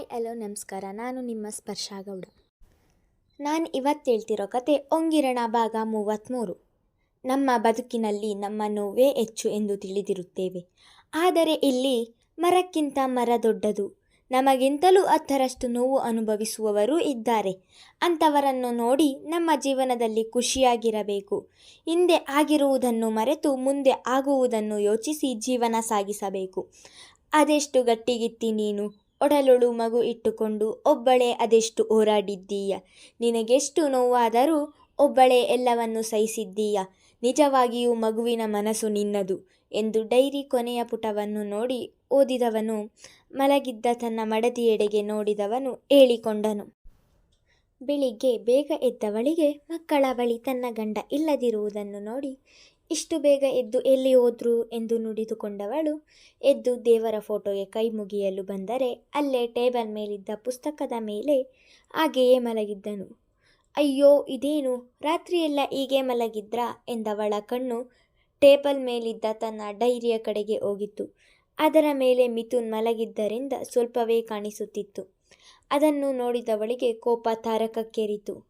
Hi, hello, ನಮಸ್ಕಾರ. ನಾನು ನಿಮ್ಮ ಸ್ಪರ್ಶ ಗೌಡ. ನಾನು ಇವತ್ತು ಹೇಳ್ತಿರೋ ಕತೆ ಒಂಗಿರಣ ಭಾಗ ಮೂವತ್ತ್ಮೂರು. ನಮ್ಮ ಬದುಕಿನಲ್ಲಿ ನಮ್ಮ ನೋವೇ ಹೆಚ್ಚು ಎಂದು ತಿಳಿದಿರುತ್ತೇವೆ. ಆದರೆ ಇಲ್ಲಿ ಮರಕ್ಕಿಂತ ಮರ ದೊಡ್ಡದು. ನಮಗಿಂತಲೂ ಹತ್ತರಷ್ಟು ನೋವು ಅನುಭವಿಸುವವರೂ ಇದ್ದಾರೆ. ಅಂಥವರನ್ನು ನೋಡಿ ನಮ್ಮ ಜೀವನದಲ್ಲಿ ಖುಷಿಯಾಗಿರಬೇಕು. ಹಿಂದೆ ಆಗಿರುವುದನ್ನು ಮರೆತು ಮುಂದೆ ಆಗುವುದನ್ನು ಯೋಚಿಸಿ ಜೀವನ ಸಾಗಿಸಬೇಕು. ಅದೆಷ್ಟು ಗಟ್ಟಿಗಿತ್ತಿ ನೀನು? ಒಡಲೊಳು ಮಗು ಇಟ್ಟುಕೊಂಡು, ಒಬ್ಬಳೇ ಅದೆಷ್ಟು ಹೋರಾಡಿದ್ದೀಯ? ನಿನಗೆಷ್ಟು ನೋವಾದರೂ ಒಬ್ಬಳೇ ಎಲ್ಲವನ್ನು ಸಹಿಸಿದ್ದೀಯ? ನಿಜವಾಗಿಯೂ ಮಗುವಿನ ಮನಸ್ಸು ನಿನ್ನದು ಎಂದು ಡೈರಿ ಕೊನೆಯ ಪುಟವನ್ನು ನೋಡಿ ಓದಿದವನು, ಮಲಗಿದ್ದ ತನ್ನ ಮಡದಿಯೆಡೆಗೆ ನೋಡಿದವನು ಹೇಳಿಕೊಂಡನು. ಬೆಳಿಗ್ಗೆ ಬೇಗ ಎದ್ದವಳಿಗೆ ಮಕ್ಕಳ ಬಳಿ ತನ್ನ ಗಂಡ ಇಲ್ಲದಿರುವುದನ್ನು ನೋಡಿ ಇಷ್ಟು ಬೇಗ ಎದ್ದು ಎಲ್ಲಿ ಹೋದ್ರು ಎಂದು ನುಡಿದುಕೊಂಡವಳು. ಎದ್ದು ದೇವರ ಫೋಟೋಗೆ ಕೈ ಮುಗಿಯಲು ಬಂದರೆ ಅಲ್ಲೇ ಟೇಬಲ್ ಮೇಲಿದ್ದ ಪುಸ್ತಕದ ಮೇಲೆ ಹಾಗೆಯೇ ಮಲಗಿದ್ದನು. ಅಯ್ಯೋ, ಇದೇನು? ರಾತ್ರಿಯೆಲ್ಲ ಹೀಗೆ ಮಲಗಿದ್ರಾ? ಎಂದವಳ ಕಣ್ಣು ಟೇಬಲ್ ಮೇಲಿದ್ದ ತನ್ನ ಡೈರಿಯ ಕಡೆಗೆ ಹೋಗಿತ್ತು. ಅದರ ಮೇಲೆ ಮಿಥುನ್ ಮಲಗಿದ್ದರಿಂದ ಸ್ವಲ್ಪವೇ ಕಾಣಿಸುತ್ತಿತ್ತು. ಅದನ್ನು ನೋಡಿದವಳಿಗೆ ಕೋಪ ತಾರಕಕ್ಕೇರಿತು.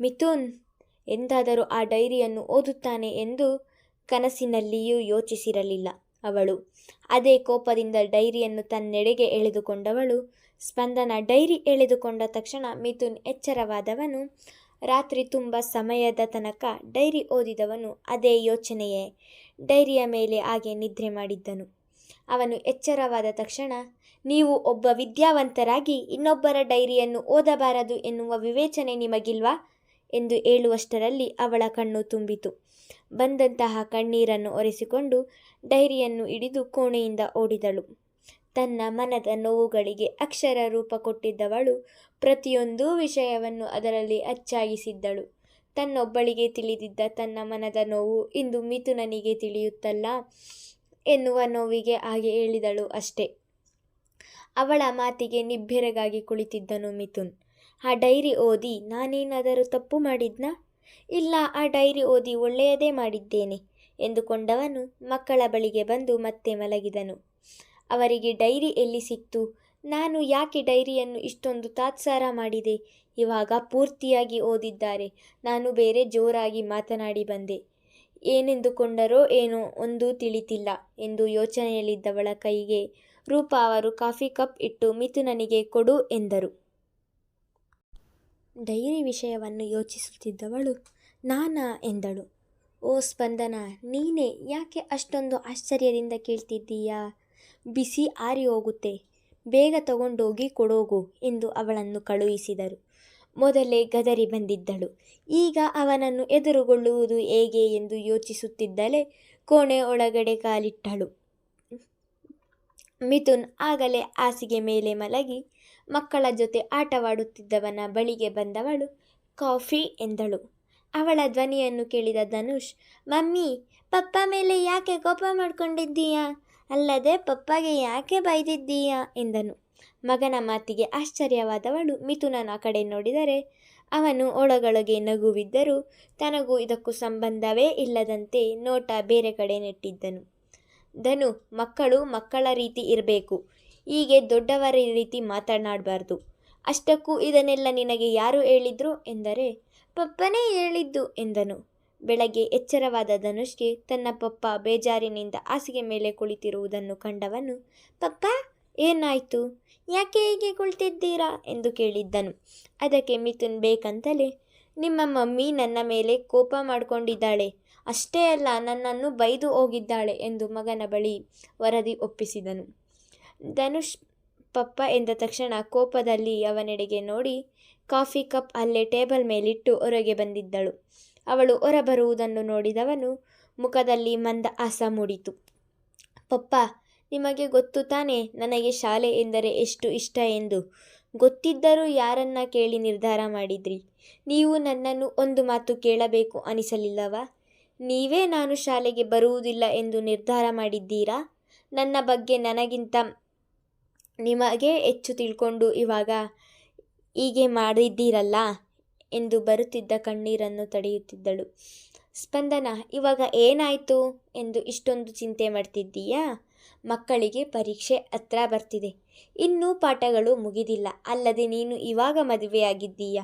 ಮಿಥುನ್ ಎಂದಾದರೂ ಆ ಡೈರಿಯನ್ನು ಓದುತ್ತಾನೆ ಎಂದು ಕನಸಿನಲ್ಲಿಯೂ ಯೋಚಿಸಿರಲಿಲ್ಲ. ಅವಳು ಅದೇ ಕೋಪದಿಂದ ಡೈರಿಯನ್ನು ತನ್ನೆಡೆಗೆ ಎಳೆದುಕೊಂಡವಳು. ಸ್ಪಂದನ ಡೈರಿ ಎಳೆದುಕೊಂಡ ತಕ್ಷಣ ಮಿಥುನ್ ಎಚ್ಚರವಾದವನು, ರಾತ್ರಿ ತುಂಬ ಸಮಯದ ತನಕ ಡೈರಿ ಓದಿದವನು ಅದೇ ಯೋಚನೆಯೇ. ಡೈರಿಯ ಮೇಲೆ ಹಾಗೆ ನಿದ್ರೆ ಮಾಡಿದ್ದನು. ಅವನು ಎಚ್ಚರವಾದ ತಕ್ಷಣ, ನೀವು ಒಬ್ಬ ವಿದ್ಯಾವಂತರಾಗಿ ಇನ್ನೊಬ್ಬರ ಡೈರಿಯನ್ನು ಓದಬಾರದು ಎನ್ನುವ ವಿವೇಚನೆ ನಿಮಗಿಲ್ವಾ? ಎಂದು ಹೇಳುವಷ್ಟರಲ್ಲಿ ಅವಳ ಕಣ್ಣು ತುಂಬಿತು. ಬಂದಂತಹ ಕಣ್ಣೀರನ್ನು ಒರೆಸಿಕೊಂಡು ಡೈರಿಯನ್ನು ಹಿಡಿದು ಕೋಣೆಯಿಂದ ಓಡಿದಳು. ತನ್ನ ಮನದ ನೋವುಗಳಿಗೆ ಅಕ್ಷರ ರೂಪ ಕೊಟ್ಟಿದ್ದವಳು ಪ್ರತಿಯೊಂದು ವಿಷಯವನ್ನು ಅದರಲ್ಲಿ ಅಚ್ಚಾಗಿಸಿದ್ದಳು. ತನ್ನೊಬ್ಬಳಿಗೆ ತಿಳಿದಿದ್ದ ತನ್ನ ಮನದ ನೋವು ಇಂದು ಮಿಥುನನಿಗೆ ತಿಳಿಯುತ್ತಲ್ಲ ಎನ್ನುವ ನೋವಿಗೆ ಹಾಗೆ ಹೇಳಿದಳು ಅಷ್ಟೇ. ಅವಳ ಮಾತಿಗೆ ನಿಬ್ಬೆರಗಾಗಿ ಕುಳಿತಿದ್ದನು ಮಿಥುನ್. ಆ ಡೈರಿ ಓದಿ ನಾನೇನಾದರೂ ತಪ್ಪು ಮಾಡಿದ್ನಾ? ಇಲ್ಲ, ಆ ಡೈರಿ ಓದಿ ಒಳ್ಳೆಯದೇ ಮಾಡಿದ್ದೇನೆ ಎಂದುಕೊಂಡವನು ಮಕ್ಕಳ ಬಳಿಗೆ ಬಂದು ಮತ್ತೆ ಮಲಗಿದನು. ಅವರಿಗೆ ಡೈರಿ ಎಲ್ಲಿ ಸಿಕ್ತು? ನಾನು ಯಾಕೆ ಡೈರಿಯನ್ನು ಇಷ್ಟೊಂದು ತಾತ್ಸಾರ ಮಾಡಿದೆ? ಇವಾಗ ಪೂರ್ತಿಯಾಗಿ ಓದಿದ್ದಾರೆ. ನಾನು ಬೇರೆ ಜೋರಾಗಿ ಮಾತನಾಡಿ ಬಂದೆ. ಏನೆಂದುಕೊಂಡರೋ ಏನೋ ಒಂದೂ ತಿಳಿತಿಲ್ಲ ಎಂದು ಯೋಚನೆಯಲ್ಲಿದ್ದವಳ ಕೈಗೆ ರೂಪಾ ಅವರು ಕಾಫಿ ಕಪ್ ಇಟ್ಟು ಮಿಥುನನಿಗೆ ಕೊಡು ಎಂದರು. ಡೈರಿ ವಿಷಯವನ್ನು ಯೋಚಿಸುತ್ತಿದ್ದವಳು. ನಾನಾ ಎಂದಳು. ಓ ಸ್ಪಂದನ, ನೀನೇ ಯಾಕೆ ಅಷ್ಟೊಂದು ಆಶ್ಚರ್ಯದಿಂದ ಕೇಳ್ತಿದ್ದೀಯಾ? ಬಿಸಿ ಆರಿ ಹೋಗುತ್ತೆ. ಬೇಗ ತಗೊಂಡೋಗಿ ಕೊಡೋಗು ಎಂದು ಅವಳನ್ನು ಕಳುಹಿಸಿದರು. ಮೊದಲೇ ಗದರಿ ಬಂದಿದ್ದಳು. ಈಗ ಅವನನ್ನು ಎದುರುಗೊಳ್ಳುವುದು ಹೇಗೆ ಎಂದು ಯೋಚಿಸುತ್ತಿದ್ದಲೇ ಕೋಣೆ ಒಳಗಡೆ ಕಾಲಿಟ್ಟಳು. ಮಿಥುನ್ ಆಗಲೇ ಹಾಸಿಗೆ ಮೇಲೆ ಮಲಗಿ ಮಕ್ಕಳ ಜೊತೆ ಆಟವಾಡುತ್ತಿದ್ದವನ ಬಳಿಗೆ ಬಂದವಳು ಕಾಫಿ ಎಂದಳು. ಅವಳ ಧ್ವನಿಯನ್ನು ಕೇಳಿದ ಧನುಷ್, ಮಮ್ಮಿ, ಪಪ್ಪ ಮೇಲೆ ಯಾಕೆ ಕೋಪ ಮಾಡಿಕೊಂಡಿದ್ದೀಯಾ? ಅಲ್ಲದೆ ಪಪ್ಪಗೆ ಯಾಕೆ ಬೈದಿದ್ದೀಯಾ? ಎಂದನು. ಮಗನ ಮಾತಿಗೆ ಆಶ್ಚರ್ಯವಾದವಳು ಮಿಥುನನ ಕಡೆ ನೋಡಿದರೆ, ಅವನು ಒಳಗೊಳಗೆ ನಗುವಿದ್ದರೂ ತನಗೂ ಇದಕ್ಕೂ ಸಂಬಂಧವೇ ಇಲ್ಲದಂತೆ ನೋಟ ಬೇರೆ ಕಡೆ ನೆಟ್ಟಿದ್ದನು. ಧನು, ಮಕ್ಕಳು ಮಕ್ಕಳ ರೀತಿ ಇರಬೇಕು. ಹೀಗೆ ದೊಡ್ಡವರ ರೀತಿ ಮಾತನಾಡಬಾರ್ದು. ಅಷ್ಟಕ್ಕೂ ಇದನ್ನೆಲ್ಲ ನಿನಗೆ ಯಾರು ಹೇಳಿದ್ರು? ಎಂದರೆ, ಪಪ್ಪನೇ ಹೇಳಿದ್ದು ಎಂದನು. ಬೆಳಗ್ಗೆ ಎಚ್ಚರವಾದ ಧನುಷ್ಗೆ ತನ್ನ ಪಪ್ಪ ಬೇಜಾರಿನಿಂದ ಹಾಸಿಗೆ ಮೇಲೆ ಕುಳಿತಿರುವುದನ್ನು ಕಂಡವನು, ಪಪ್ಪ, ಏನಾಯಿತು? ಯಾಕೆ ಹೀಗೆ ಕುಳಿತಿದ್ದೀರಾ? ಎಂದು ಕೇಳಿದ್ದನು. ಅದಕ್ಕೆ ಮಿಥುನ್ ಬೇಕಂತಲೇ, ನಿಮ್ಮ ಮಮ್ಮಿ ನನ್ನ ಮೇಲೆ ಕೋಪ ಮಾಡಿಕೊಂಡಿದ್ದಾಳೆ. ಅಷ್ಟೇ ಅಲ್ಲ, ನನ್ನನ್ನು ಬೈದು ಹೋಗಿದ್ದಾಳೆ ಎಂದು ಮಗನ ಬಳಿ ವರದಿ ಒಪ್ಪಿಸಿದನು. ಧನುಷ್ ಪಪ್ಪ ಎಂದ ತಕ್ಷಣ ಕೋಪದಲ್ಲಿ ಅವನೆಡೆಗೆ ನೋಡಿ ಕಾಫಿ ಕಪ್ ಅಲ್ಲೇ ಟೇಬಲ್ ಮೇಲಿಟ್ಟು ಹೊರಗೆ ಬಂದಿದ್ದಳು. ಅವಳು ಹೊರಬರುವುದನ್ನು ನೋಡಿದವನು ಮುಖದಲ್ಲಿ ಮಂದ ಆಸ ಮೂಡಿತು. ಪಪ್ಪ, ನಿಮಗೆ ಗೊತ್ತು ತಾನೇ ನನಗೆ ಶಾಲೆ ಎಂದರೆ ಎಷ್ಟು ಇಷ್ಟ ಎಂದು? ಗೊತ್ತಿದ್ದರೂ ಯಾರನ್ನ ಕೇಳಿ ನಿರ್ಧಾರ ಮಾಡಿದ್ರಿ? ನೀವು ನನ್ನನ್ನು ಒಂದು ಮಾತು ಕೇಳಬೇಕು ಅನಿಸಲಿಲ್ಲವಾ? ನೀವೇ ನಾನು ಶಾಲೆಗೆ ಬರುವುದಿಲ್ಲ ಎಂದು ನಿರ್ಧಾರ ಮಾಡಿದ್ದೀರಾ? ನನ್ನ ಬಗ್ಗೆ ನನಗಿಂತ ನಿಮಗೆ ಹೆಚ್ಚು ತಿಳ್ಕೊಂಡು ಇವಾಗ ಹೀಗೆ ಮಾಡಿದ್ದೀರಲ್ಲ ಎಂದು ಬರುತ್ತಿದ್ದ ಕಣ್ಣೀರನ್ನು ತಡೆಯುತ್ತಿದ್ದಳು. ಸ್ಪಂದನ, ಇವಾಗ ಏನಾಯಿತು ಎಂದು ಇಷ್ಟೊಂದು ಚಿಂತೆ ಮಾಡ್ತಿದ್ದೀಯಾ? ಮಕ್ಕಳಿಗೆ ಪರೀಕ್ಷೆ ಹತ್ರ ಬರ್ತಿದೆ. ಇನ್ನೂ ಪಾಠಗಳು ಮುಗಿದಿಲ್ಲ. ಅಲ್ಲದೆ ನೀನು ಇವಾಗ ಮದುವೆಯಾಗಿದ್ದೀಯ?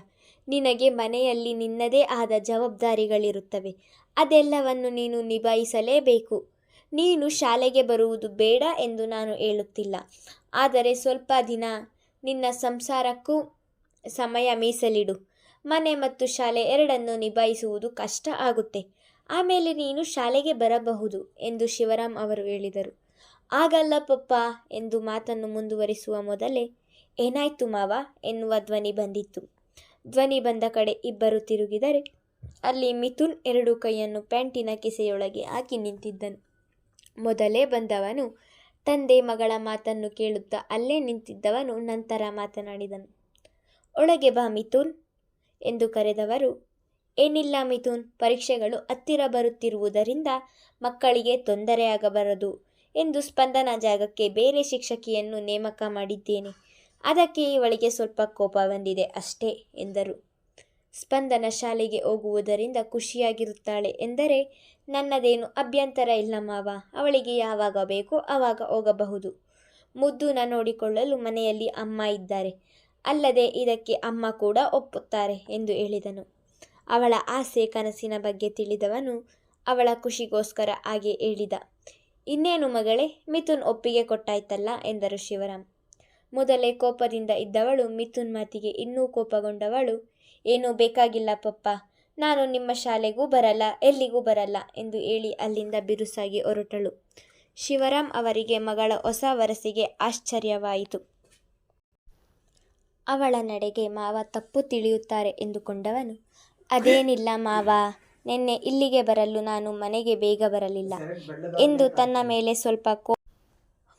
ನಿನಗೆ ಮನೆಯಲ್ಲಿ ನಿನ್ನದೇ ಆದ ಜವಾಬ್ದಾರಿಗಳಿರುತ್ತವೆ. ಅದೆಲ್ಲವನ್ನು ನೀನು ನಿಭಾಯಿಸಲೇಬೇಕು. ನೀನು ಶಾಲೆಗೆ ಬರುವುದು ಬೇಡ ಎಂದು ನಾನು ಹೇಳುತ್ತಿಲ್ಲ. ಆದರೆ ಸ್ವಲ್ಪ ದಿನ ನಿನ್ನ ಸಂಸಾರಕ್ಕೂ ಸಮಯ ಮೀಸಲಿಡು. ಮನೆ ಮತ್ತು ಶಾಲೆ ಎರಡನ್ನು ನಿಭಾಯಿಸುವುದು ಕಷ್ಟ ಆಗುತ್ತೆ. ಆಮೇಲೆ ನೀನು ಶಾಲೆಗೆ ಬರಬಹುದು ಎಂದು ಶಿವರಾಮ್ ಅವರು ಹೇಳಿದರು. ಆಗಲ್ಲ ಪಪ್ಪ ಎಂದು ಮಾತನ್ನು ಮುಂದುವರಿಸುವ ಮೊದಲೇ, ಏನಾಯ್ತು ಮಾವ ಎನ್ನುವ ಧ್ವನಿ ಬಂದಿತ್ತು. ಧ್ವನಿ ಬಂದ ಕಡೆ ಇಬ್ಬರು ತಿರುಗಿದರೆ, ಅಲ್ಲಿ ಮಿಥುನ್ ಎರಡು ಕೈಯನ್ನು ಪ್ಯಾಂಟಿನ ಕಿಸೆಯೊಳಗೆ ಹಾಕಿ ನಿಂತಿದ್ದನು. ಮೊದಲೇ ಬಂದವನು. ತಂದೆ ಮಗಳ ಮಾತನ್ನು ಕೇಳುತ್ತಾ ಅಲ್ಲೇ ನಿಂತಿದ್ದವನು ನಂತರ ಮಾತನಾಡಿದನು. ಒಳಗೆ ಬಾ ಮಿಥುನ್ ಎಂದು ಕರೆದವರು. ಏನಿಲ್ಲ ಮಿಥುನ್, ಪರೀಕ್ಷೆಗಳು ಹತ್ತಿರ ಬರುತ್ತಿರುವುದರಿಂದ ಮಕ್ಕಳಿಗೆ ತೊಂದರೆಯಾಗಬಾರದು ಎಂದು ಸ್ಪಂದನ ಜಾಗಕ್ಕೆ ಬೇರೆ ಶಿಕ್ಷಕಿಯನ್ನು ನೇಮಕ ಮಾಡಿದ್ದೇನೆ. ಅದಕ್ಕೆ ಇವಳಿಗೆ ಸ್ವಲ್ಪ ಕೋಪ ಬಂದಿದೆ ಅಷ್ಟೇ ಎಂದರು. ಸ್ಪಂದನ ಶಾಲೆಗೆ ಹೋಗುವುದರಿಂದ ಖುಷಿಯಾಗಿರುತ್ತಾಳೆ ಎಂದರೆ, ನನ್ನದೇನು ಅಭ್ಯಂತರ ಇಲ್ಲ ಮಾವ, ಅವಳಿಗೆ ಯಾವಾಗ ಬೇಕೋ ಆವಾಗ ಹೋಗಬಹುದು. ಮುದ್ದುನ ನೋಡಿಕೊಳ್ಳಲು ಮನೆಯಲ್ಲಿ ಅಮ್ಮ ಇದ್ದಾರೆ. ಅಲ್ಲದೆ ಇದಕ್ಕೆ ಅಮ್ಮ ಕೂಡ ಒಪ್ಪುತ್ತಾರೆ ಎಂದು ಹೇಳಿದನು. ಅವಳ ಆಸೆ ಕನಸಿನ ಬಗ್ಗೆ ತಿಳಿದವನು ಅವಳ ಖುಷಿಗೋಸ್ಕರ ಹಾಗೆ ಹೇಳಿದ. ಇನ್ನೇನು ಮಗಳೇ, ಮಿಥುನ್ ಒಪ್ಪಿಗೆ ಕೊಟ್ಟಾಯ್ತಲ್ಲ ಎಂದರು ಶಿವರಾಮ್. ಮೊದಲೇ ಕೋಪದಿಂದ ಇದ್ದವಳು ಮಿಥುನ್ ಮಾತಿಗೆ ಇನ್ನೂ ಕೋಪಗೊಂಡವಳು ಏನೂ ಬೇಕಾಗಿಲ್ಲ ಪಪ್ಪ, ನಾನು ನಿಮ್ಮ ಶಾಲೆಗೂ ಬರಲ್ಲ, ಎಲ್ಲಿಗೂ ಬರಲ್ಲ ಎಂದು ಹೇಳಿ ಅಲ್ಲಿಂದ ಬಿರುಸಾಗಿ ಹೊರಟಳು. ಶಿವರಾಮ್ ಅವರಿಗೆ ಮಗಳ ಹೊಸ ವರಸಿಗೆ ಆಶ್ಚರ್ಯವಾಯಿತು. ಅವಳ ನಡೆಗೆ ಮಾವ ತಪ್ಪು ತಿಳಿಯುತ್ತಾರೆ ಎಂದುಕೊಂಡವನು. ಅದೇನಿಲ್ಲ ಮಾವ, ನಿನ್ನೆ ಇಲ್ಲಿಗೆ ಬರಲು ನಾನು ಮನೆಗೆ ಬೇಗ ಬರಲಿಲ್ಲ ಎಂದು ತನ್ನ ಮೇಲೆ ಸ್ವಲ್ಪ ಕೋ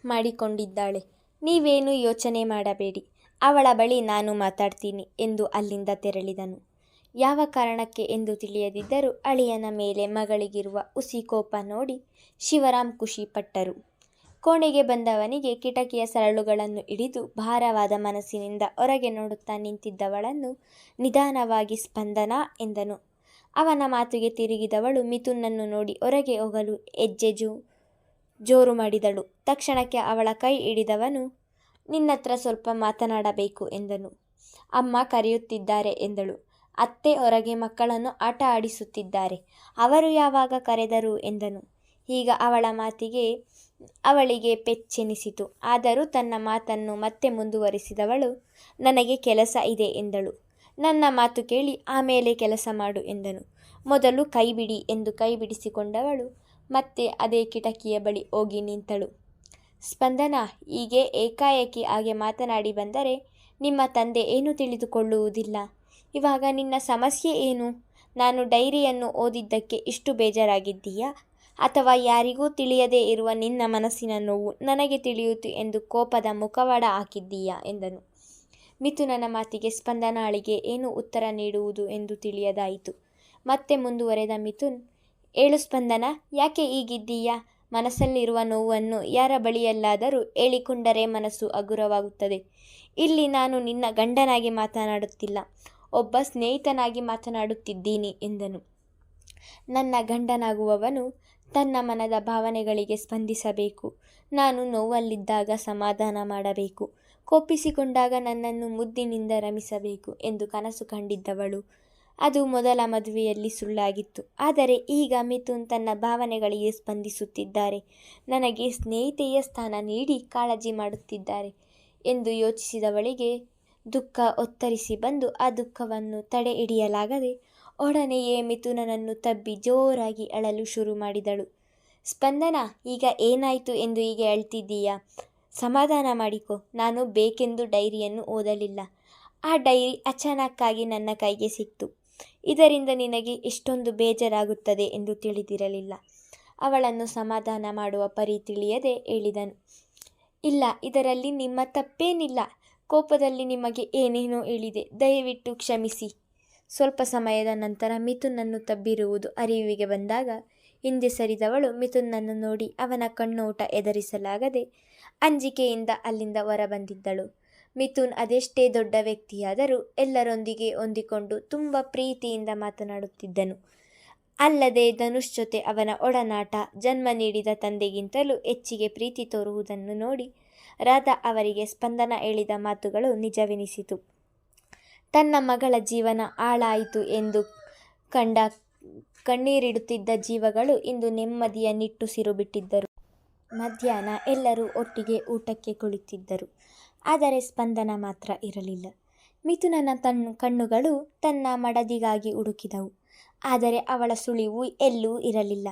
ಮಾಡಿಕೊಂಡಿದ್ದಾಳೆ. ನೀವೇನು ಯೋಚನೆ ಮಾಡಬೇಡಿ ಅವಳ ಬಳಿ ನಾನು ಮಾತಾಡ್ತೀನಿ ಎಂದು ಅಲ್ಲಿಂದ ತೆರಳಿದನು. ಯಾವ ಕಾರಣಕ್ಕೆ ಎಂದು ತಿಳಿಯದಿದ್ದರೂ ಅಳಿಯನ ಮೇಲೆ ಮಗಳಿಗಿರುವ ಉಸಿ ಕೋಪ ನೋಡಿ ಶಿವರಾಮ್ ಖುಷಿಪಟ್ಟರು. ಕೋಣೆಗೆ ಬಂದವನಿಗೆ ಕಿಟಕಿಯ ಸರಳುಗಳನ್ನು ಹಿಡಿದು ಭಾರವಾದ ಮನಸ್ಸಿನಿಂದ ಹೊರಗೆ ನೋಡುತ್ತಾ ನಿಂತಿದ್ದವಳನ್ನು ನಿಧಾನವಾಗಿ ಸ್ಪಂದನ ಎಂದನು. ಅವನ ಮಾತಿಗೆ ತಿರುಗಿದವಳು ಮಿಥುನನ್ನು ನೋಡಿ ಹೊರಗೆ ಹೋಗಲು ಹೆಜ್ಜೆ ಜೋ, ಜೋರು ಮಾಡಿದಳು. ತಕ್ಷಣಕ್ಕೆ ಅವಳ ಕೈ ಹಿಡಿದವನು ನಿನ್ನತ್ರ ಸ್ವಲ್ಪ ಮಾತನಾಡಬೇಕು ಎಂದನು. ಅಮ್ಮ ಕರೆಯುತ್ತಿದ್ದಾರೆ ಎಂದಳು. ಅತ್ತೆ ಹೊರಗೆ ಮಕ್ಕಳನ್ನು ಆಟ ಆಡಿಸುತ್ತಿದ್ದಾರೆ. ಅವರು ಯಾವಾಗ ಕರೆದರು ಎಂದನು. ಈಗ ಅವಳ ಮಾತಿಗೆ ಅವಳಿಗೆ ಪೆಚ್ಚೆನಿಸಿತು. ಆದರೂ ತನ್ನ ಮಾತನ್ನು ಮತ್ತೆ ಮುಂದುವರಿಸಿದವಳು, ನನಗೆ ಕೆಲಸ ಇದೆ ಎಂದಳು. ನನ್ನ ಮಾತು ಕೇಳಿ ಆಮೇಲೆ ಕೆಲಸ ಮಾಡು ಎಂದನು. ಮೊದಲು ಕೈಬಿಡಿ ಎಂದು ಕೈ ಬಿಡಿಸಿಕೊಂಡವಳು ಮತ್ತೆ ಅದೇ ಕಿಟಕಿಯ ಬಳಿ ಹೋಗಿ ನಿಂತಳು. ಸ್ಪಂದನ ಹೀಗೆ ಏಕಾಏಕಿ ಹಾಗೆ ಮಾತನಾಡಿ ಬಂದರೆ ನಿಮ್ಮ ತಂದೆ ಏನು ತಿಳಿದುಕೊಳ್ಳುವುದಿಲ್ಲ. ಇವಾಗ ನಿನ್ನ ಸಮಸ್ಯೆ ಏನು? ನಾನು ಡೈರಿಯನ್ನು ಓದಿದ್ದಕ್ಕೆ ಇಷ್ಟು ಬೇಜಾರಾಗಿದ್ದೀಯಾ? ಅಥವಾ ಯಾರಿಗೂ ತಿಳಿಯದೇ ಇರುವ ನಿನ್ನ ಮನಸ್ಸಿನ ನೋವು ನನಗೆ ತಿಳಿಯಿತು ಎಂದು ಕೋಪದ ಮುಖವಾಡ ಹಾಕಿದ್ದೀಯಾ? ಎಂದನು. ಮಿಥುನನ ಮಾತಿಗೆ ಸ್ಪಂದನಾಳಿಗೆ ಏನು ಉತ್ತರ ನೀಡುವುದು ಎಂದು ತಿಳಿಯದಾಯಿತು. ಮತ್ತೆ ಮುಂದುವರೆದ ಮಿಥುನ್, ಏಳು ಸ್ಪಂದನ, ಯಾಕೆ ಹೀಗಿದ್ದೀಯಾ? ಮನಸ್ಸಲ್ಲಿರುವ ನೋವನ್ನು ಯಾರ ಬಳಿಯಲ್ಲಾದರೂ ಹೇಳಿಕೊಂಡರೆ ಮನಸ್ಸು ಹಗುರವಾಗುತ್ತದೆ. ಇಲ್ಲಿ ನಾನು ನಿನ್ನ ಗಂಡನಾಗಿ ಮಾತನಾಡುತ್ತಿಲ್ಲ, ಒಬ್ಬ ಸ್ನೇಹಿತನಾಗಿ ಮಾತನಾಡುತ್ತಿದ್ದೀನಿ ಎಂದನು. ನನ್ನ ಗಂಡನಾಗುವವನು ತನ್ನ ಮನದ ಭಾವನೆಗಳಿಗೆ ಸ್ಪಂದಿಸಬೇಕು, ನಾನು ನೋವಲ್ಲಿದ್ದಾಗ ಸಮಾಧಾನ ಮಾಡಬೇಕು, ಕೋಪಿಸಿಕೊಂಡಾಗ ನನ್ನನ್ನು ಮುದ್ದಿನಿಂದ ರಮಿಸಬೇಕು ಎಂದು ಕನಸು ಕಂಡಿದ್ದವಳು. ಅದು ಮೊದಲ ಮದುವೆಯಲ್ಲಿ ಸುಳ್ಳಾಗಿತ್ತು. ಆದರೆ ಈಗ ಮಿಥುನ್ ತನ್ನ ಭಾವನೆಗಳಿಗೆ ಸ್ಪಂದಿಸುತ್ತಿದ್ದಾರೆ. ನನಗೆ ಸ್ನೇಹಿತೆಯ ಸ್ಥಾನ ನೀಡಿ ಕಾಳಜಿ ಮಾಡುತ್ತಿದ್ದಾರೆ ಎಂದು ಯೋಚಿಸಿದವಳಿಗೆ ದುಃಖ ಒತ್ತರಿಸಿ ಬಂದು ಆ ದುಃಖವನ್ನು ತಡೆ ಹಿಡಿಯಲಾಗದೆ ಒಡನೆಯೇ ಮಿಥುನನನ್ನು ತಬ್ಬಿ ಜೋರಾಗಿ ಅಳಲು ಶುರು ಮಾಡಿದಳು. ಸ್ಪಂದನ, ಈಗ ಏನಾಯಿತು ಎಂದು ಹೀಗೆ ಅಳ್ತಿದ್ದೀಯಾ? ಸಮಾಧಾನ ಮಾಡಿಕೊ. ನಾನು ಬೇಕೆಂದು ಡೈರಿಯನ್ನು ಓದಲಿಲ್ಲ. ಆ ಡೈರಿ ಅಚಾನಕ್ಕಾಗಿ ನನ್ನ ಕೈಗೆ ಸಿಕ್ತು. ಇದರಿಂದ ನಿನಗೆ ಎಷ್ಟೊಂದು ಬೇಜಾರಾಗುತ್ತದೆ ಎಂದು ತಿಳಿದಿರಲಿಲ್ಲ. ಅವಳನ್ನು ಸಮಾಧಾನ ಮಾಡುವ ಪರಿ ತಿಳಿಯದೆ ಹೇಳಿದನು. ಇಲ್ಲ, ಇದರಲ್ಲಿ ನಿಮ್ಮ ತಪ್ಪೇನಿಲ್ಲ. ಕೋಪದಲ್ಲಿ ನಿಮಗೆ ಏನೇನೋ ಹೇಳಿದೆ. ದಯವಿಟ್ಟು ಕ್ಷಮಿಸಿ. ಸ್ವಲ್ಪ ಸಮಯದ ನಂತರ ಮಿಥುನನ್ನು ತಬ್ಬಿರುವುದು ಅರಿವಿಗೆ ಬಂದಾಗ ಹಿಂದೆ ಸರಿದವಳು ಮಿಥುನನ್ನು ನೋಡಿ ಅವನ ಕಣ್ಣೋಟ ಎದರಿಸಲಾಗದೆ ಅಂಜಿಕೆಯಿಂದ ಅಲ್ಲಿಂದ ಹೊರಬಂದಿದ್ದಳು. ಮಿಥುನ್ ಅದೆಷ್ಟೇ ದೊಡ್ಡ ವ್ಯಕ್ತಿಯಾದರೂ ಎಲ್ಲರೊಂದಿಗೆ ಹೊಂದಿಕೊಂಡು ತುಂಬ ಪ್ರೀತಿಯಿಂದ ಮಾತನಾಡುತ್ತಿದ್ದನು. ಅಲ್ಲದೆ ಧನುಷ್ ಜೊತೆ ಅವನ ಒಡನಾಟ ಜನ್ಮ ನೀಡಿದ ತಂದೆಗಿಂತಲೂ ಹೆಚ್ಚಿಗೆ ಪ್ರೀತಿ ತೋರುವುದನ್ನು ನೋಡಿ ರಾಧಾ ಅವರಿಗೆ ಸ್ಪಂದನ ಹೇಳಿದ ಮಾತುಗಳು ನಿಜವೆನಿಸಿತು. ತನ್ನ ಮಗಳ ಜೀವನ ಹಾಳಾಯಿತು ಎಂದು ಕಂಡ ಕಣ್ಣೀರಿಡುತ್ತಿದ್ದ ಜೀವಗಳು ಇಂದು ನೆಮ್ಮದಿಯ ನಿಟ್ಟುಸಿರು ಬಿಟ್ಟಿದ್ದರು. ಮಧ್ಯಾಹ್ನ ಎಲ್ಲರೂ ಒಟ್ಟಿಗೆ ಊಟಕ್ಕೆ ಕುಳಿತಿದ್ದರು. ಆದರೆ ಸ್ಪಂದನ ಮಾತ್ರ ಇರಲಿಲ್ಲ. ಮಿಥುನನ ತನ್ನ ಕಣ್ಣುಗಳು ತನ್ನ ಮಡದಿಗಾಗಿ ಹುಡುಕಿದವು ಆದರೆ ಅವಳ ಸುಳಿವು ಎಲ್ಲೂ ಇರಲಿಲ್ಲ.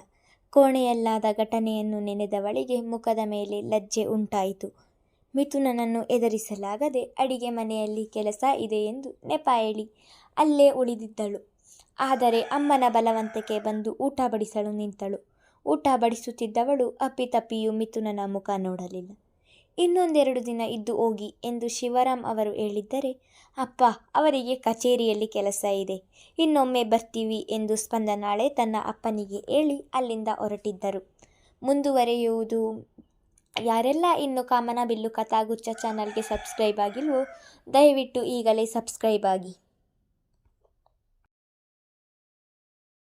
ಕೋಣೆಯಲ್ಲಾದ ಘಟನೆಯನ್ನು ನೆನೆದವಳಿಗೆ ಮುಖದ ಮೇಲೆ ಲಜ್ಜೆ ಉಂಟಾಯಿತು. ಮಿಥುನನನ್ನು ಎದುರಿಸಲಾಗದೆ ಅಡಿಗೆ ಮನೆಯಲ್ಲಿ ಕೆಲಸ ಇದೆ ಎಂದು ನೆಪ ಹೇಳಿ ಅಲ್ಲೇ ಉಳಿದಿದ್ದಳು. ಆದರೆ ಅಮ್ಮನ ಬಲವಂತಕ್ಕೆ ಬಂದು ಊಟ ಬಡಿಸಲು ನಿಂತಳು. ಊಟ ಬಡಿಸುತ್ತಿದ್ದವಳು ಅಪ್ಪಿತಪ್ಪಿಯೂ ಮಿಥುನನ ಮುಖ ನೋಡಲಿಲ್ಲ. ಇನ್ನೊಂದೆರಡು ದಿನ ಇದ್ದು ಹೋಗಿ ಎಂದು ಶಿವರಾಮ್ ಅವರು ಹೇಳಿದ್ದರೆ, ಅಪ್ಪ, ಅವರಿಗೆ ಕಚೇರಿಯಲ್ಲಿ ಕೆಲಸ ಇದೆ. ಇನ್ನೊಮ್ಮೆ ಬರ್ತೀವಿ ಎಂದು ಸ್ಪಂದನಾಳೆ ತನ್ನ ಅಪ್ಪನಿಗೆ ಹೇಳಿ ಅಲ್ಲಿಂದ ಹೊರಟಿದ್ದರು. ಮುಂದುವರೆಯುವುದು, ಯಾರೆಲ್ಲ ಇನ್ನು ಕಾಮನಬಿಲ್ಲು ಕಥಾಗುಚ್ಛ ಚಾನಲ್ಗೆ ಸಬ್ಸ್ಕ್ರೈಬ್ ಆಗಿಲ್ವೋ, ದಯವಿಟ್ಟು ಈಗಲೇ ಸಬ್ಸ್ಕ್ರೈಬ್ ಆಗಿ.